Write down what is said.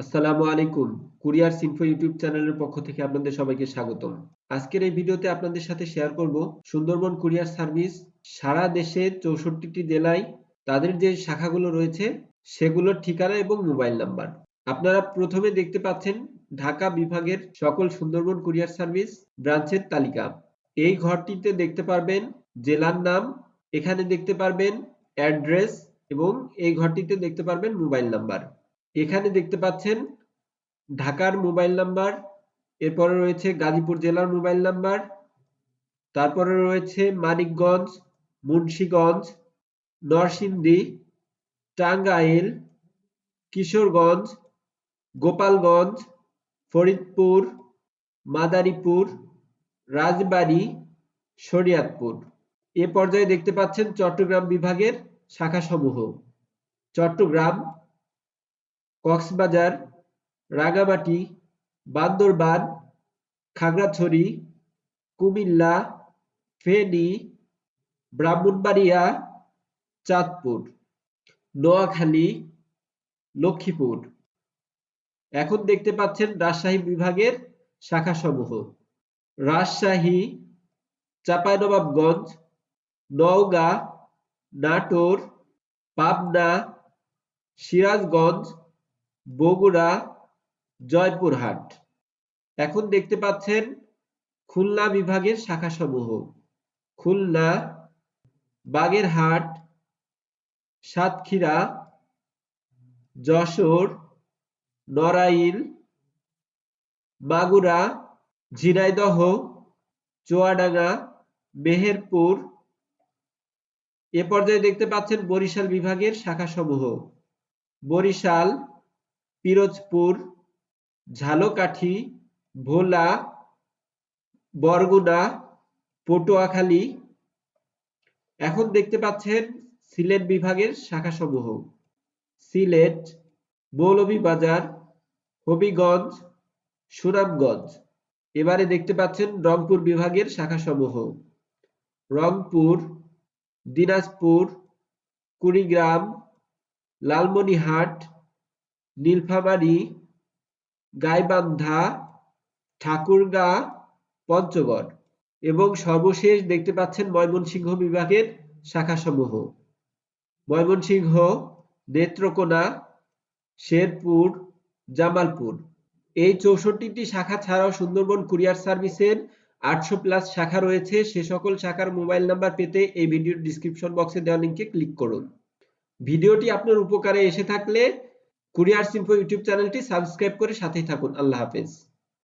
আসসালামু আলাইকুম, courier সিনফো YouTube চ্যানেলের পক্ষ থেকে আপনাদের সবাইকে স্বাগতম। আজকের এই ভিডিওতে আপনাদের সাথে শেয়ার করব সুন্দরবন কুরিয়ার সার্ভিস সারা দেশে চৌষট্টিটি জেলায় তাদের যে শাখাগুলো রয়েছে সেগুলোর ঠিকানা এবং মোবাইল নাম্বার। আপনারা প্রথমে দেখতে পাচ্ছেন ঢাকা বিভাগের সকল সুন্দরবন কুরিয়ার সার্ভিস ব্রাঞ্চের তালিকা। এই ঘরটিতে দেখতে পারবেন জেলার নাম, এখানে দেখতে পারবেন অ্যাড্রেস এবং এই ঘরটিতে দেখতে পারবেন মোবাইল নাম্বার। এখানে দেখতে পাচ্ছেন ঢাকার মোবাইল নাম্বার, এরপরে রয়েছে গাজীপুর জেলার মোবাইল নাম্বার, তারপরে রয়েছে মানিকগঞ্জ, মুন্সীগঞ্জ, নরসিংদী, টাঙ্গাইল, কিশোরগঞ্জ, গোপালগঞ্জ, ফরিদপুর, মাদারীপুর, রাজবাড়ী, শরিয়াতপুর। এ পর্যায়ে দেখতে পাচ্ছেন চট্টগ্রাম বিভাগের শাখাসমূহ। চট্টগ্রাম কক্সবাজার রাঙামাটি বান্দরবান, খাগড়াছড়ি, কুমিল্লা, ফেনী, ব্রাহ্মণবাড়িয়া, চাঁদপুর, নোয়াখালী, লক্ষ্মীপুর। এখন দেখতে পাচ্ছেন রাজশাহী বিভাগের শাখাসমূহ। রাজশাহী, চাঁপাইনবাবগঞ্জ, নওগাঁ, নাটোর, পাবনা, সিরাজগঞ্জ বগুড়া জয়পুরহাট। এখন দেখতে পাচ্ছেন খুলনা বিভাগের শাখাসমূহ। খুলনা, বাগেরহাট, সাতক্ষীরা, যশোর, নড়াইল মাগুরা ঝিনাইদহ, চুয়াডাঙ্গা, মেহেরপুর। এ পর্যায়ে দেখতে পাচ্ছেন বরিশাল বিভাগের শাখাসমূহ। বরিশাল পিরোজপুর, ঝালকাঠি, ভোলা, বরগুনা, পটুয়াখালী। এখন দেখতে পাচ্ছেন সিলেট বিভাগের শাখাসমূহ। সিলেট, মৌলভীবাজার, হবিগঞ্জ, সুনামগঞ্জ। এবারে দেখতে পাচ্ছেন রংপুর বিভাগের শাখাসমূহ। রংপুর, দিনাজপুর, কুড়িগ্রাম, লালমনিরহাট নীলফামারী, গাইবান্ধা, ঠাকুরগাঁ, পঞ্চগড় এবং সর্বশেষ দেখতে পাচ্ছেন ময়মনসিংহ বিভাগের শাখাসমূহ। ময়মনসিংহ, নেত্রকোনা, শেরপুর, জামালপুর। এই চৌষট্টিটি শাখা ছাড়াও সুন্দরবন কুরিয়ার সার্ভিসের আটশো প্লাস শাখা রয়েছে। সে সকল শাখার মোবাইল নাম্বার পেতে এই ভিডিওর ডিসক্রিপশন বক্সে দেওয়া লিঙ্কে ক্লিক করুন। ভিডিওটি আপনার উপকারে এসে থাকলে কুরিয়ার সিম্পো ইউটিউব চ্যানেলটি সাবস্ক্রাইব করে সাথেই থাকুন। আল্লাহ হাফেজ।